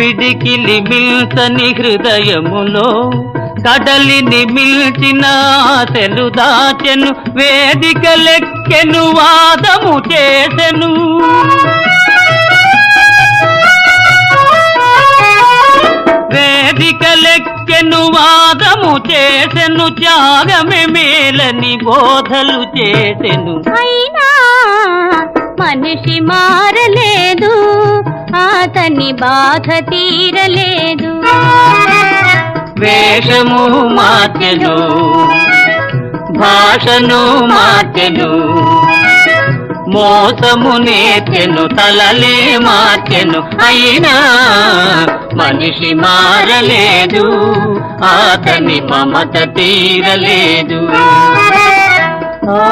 పిడికిలి మిల్చని హృదయములో కడలిని మిల్చిన ఆశలు దాచెను వేదిక లెక్కెను వాదము చేసెను. వేదిక లెక్కెను వాదము చేసెను త్యాగమే మేలని బోధలు చేసెను. అయినా మనిషి మారలే అతని బాధ తీరలేదు. వేషము మార్చెను భాషను మార్చెను మోసము నేర్చెను తలలే మార్చెను. అయినా మనిషి మారలేదు అతని మమత తీరలేదు. ఆ